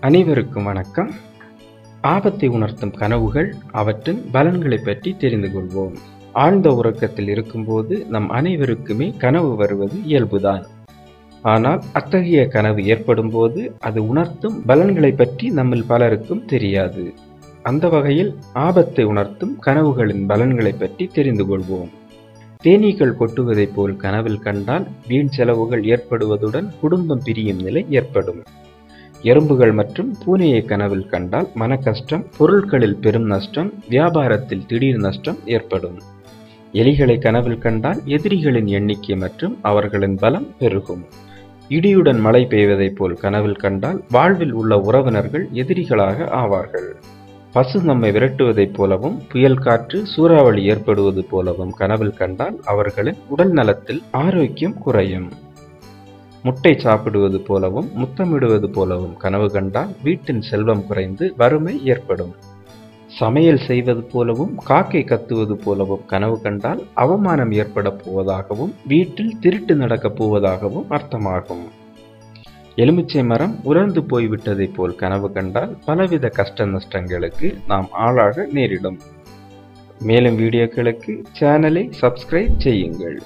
அனைவருக்கும் வணக்கம். ஆபத்தை உணர்த்தும் கனவுகள் அவற்றின் பலன்களை பற்றி தெரிந்து கொள்வோம். ஆழ்ந்த உறக்கத்தில் இருக்கும்போது நம் அனைவருக்குமே கனவு வருவது இயல்புதான். ஆனால் அத்தகைய கனவு ஏற்படும் போது அது உணர்த்தும் பலன்களை பற்றி நம்மில் பலருக்கும் தெரியாது. அந்த வகையில் ஆபத்தை உணர்த்தும் கனவுகளின் பலன்களை பற்றி தெரிந்து கொள்வோம். தேனீக்கள் கொட்டுவதைப் போல் கனவில் கண்டால் வீண் செலவுகள் ஏற்படுவதுடன் குடும்பம் பிரியும் நிலை ஏற்படும். எறும்புகள் மற்றும் பூனையை கனவில் கண்டால் மன கஷ்டம் பொருட்களில் பெரும் நஷ்டம் வியாபாரத்தில் திடீர் நஷ்டம் ஏற்படும். எலிகளை கனவில் கண்டால் எதிரிகளின் எண்ணிக்கை மற்றும் அவர்களின் பலம் பெருகும். இடியுடன் மழை பெய்வதைப் போல் கனவில் கண்டால் வாழ்வில் உள்ள உறவினர்கள் எதிரிகளாக ஆவார்கள். பசு நம்மை விரட்டுவதைப் போலவும் புயல் காற்று சூறாவளி ஏற்படுவது போலவும் கனவில் கண்டால் அவர்களின் உடல் நலத்தில் ஆரோக்கியம் குறையும். முட்டை சாப்பிடுவது போலவும் முத்தமிடுவது போலவும் கனவு கண்டால் வீட்டின் செல்வம் குறைந்து வறுமை ஏற்படும். சமையல் செய்வது போலவும் காக்கை கத்துவது போலவும் கனவு கண்டால் அவமானம் ஏற்பட போவதாகவும் வீட்டில் திருட்டு நடக்கப் போவதாகவும் அர்த்தமாகும். எலுமிச்சை மரம் உலர்ந்து போய்விட்டதைப் போல் கனவு கண்டால் பலவித கஷ்ட நஷ்டங்களுக்கு நாம் ஆளாக நேரிடும். மேலும் வீடியோக்களுக்கு சேனலை சப்ஸ்கிரைப் செய்யுங்கள்.